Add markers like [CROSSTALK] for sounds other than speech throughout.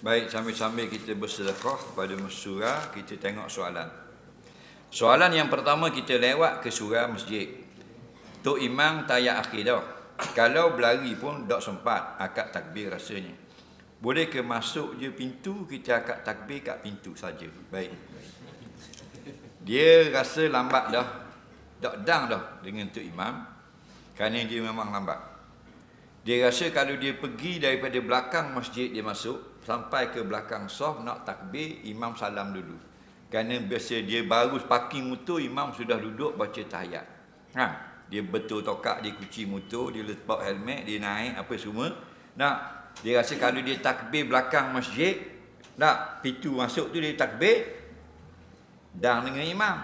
Baik, sambil-sambil kita bersedekah pada surah, kita tengok soalan. Soalan yang pertama kita lewat ke surah masjid. Tok Imam tayak akhir dah. Kalau berlari pun tak sempat akad takbir rasanya. Boleh ke masuk je pintu, kita akad takbir kat pintu saja. Baik. Dia rasa lambat dah. Tak dang dah dengan Tok Imam. Kerana dia memang lambat. Dia rasa kalau dia pergi daripada belakang masjid dia masuk, sampai ke belakang sof nak takbir imam salam dulu. Kerana biasa dia baru parking motor imam sudah duduk baca tahiyat. Ha dia betul tokak dia kunci motor dia letak helmet dia naik apa semua. Nak dia rasa kalau dia takbir belakang masjid nak pintu masuk tu dia takbir dan dengan imam.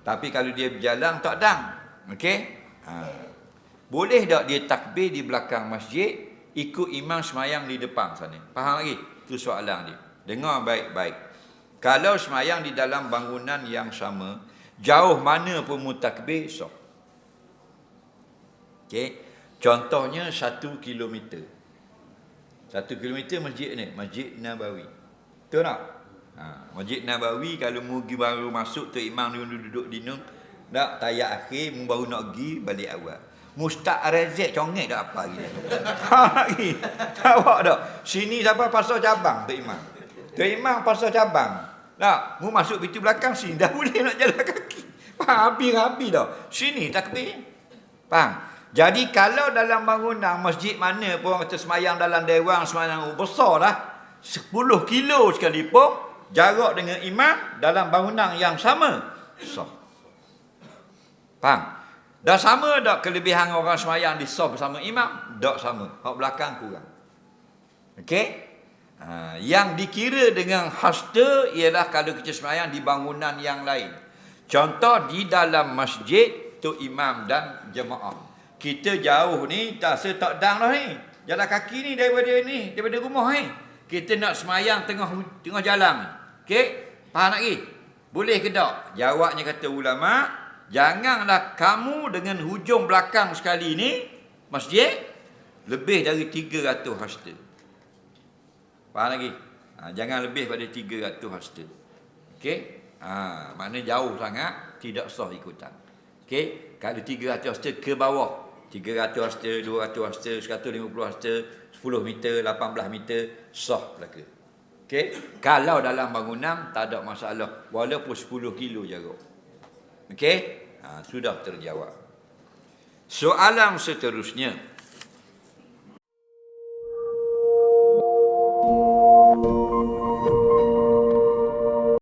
Tapi kalau dia berjalan tak dang. Okey? Ha boleh tak dia takbir di belakang masjid ikut imam semayang di depan sana. Faham lagi? Itu soalan dia. Dengar baik-baik. Kalau semayang di dalam bangunan yang sama, jauh mana pun mutakbir, so. Okay. Contohnya satu kilometer. Satu kilometer masjid ni, Masjid Nabawi. Betul tak? Ha, masjid Nabawi kalau mugi baru masuk tu imam duduk duduk di nun, tak tayak akhir, mu baru nak pergi balik awal. Mustaq Rezek congek dah apa lagi. Lagi. [LAUGHS] Awak dah. Sini siapa pasal cabang tu imam. Tu imam pasal cabang. Tak, mu masuk pintu belakang sini dah boleh nak jalan kaki. Faham habis-habis dah. Sini takbir. Faham? Jadi kalau dalam bangunan masjid mana pun kata semayang dalam dewan semayang besar dah. 10 kilo sekalipun jarak dengan imam dalam bangunan yang sama. So. Faham? Dah sama tak kelebihan orang semayang di sof bersama imam? Tak sama. Hak belakang kurang. Okey? Ha, yang dikira dengan hasta ialah kalau kita semayang di bangunan yang lain. Contoh di dalam masjid tu imam dan jemaah. Kita jauh ni tak setak dang dah ni. Jalan kaki ni daripada ni, daripada rumah ni. Kita nak semayang tengah tengah jalan. Okey? Faham lagi? Boleh ke tak? Jawabnya kata ulama, Janganlah kamu dengan hujung belakang sekali ni masjid lebih dari 300 hasta. Faham lagi? Ha, jangan lebih pada 300 hasta. Okey? Ha, mana jauh sangat tidak sah ikutan. Okey? Kalau 300 hasta ke bawah, 300 hasta, 200 hasta, 150 hasta, 10 meter, 18 meter sah belaka. Okey? Kalau dalam bangunan tak ada masalah walaupun 10 kilo jarak. Okey? Ha, sudah terjawab. Soalan seterusnya.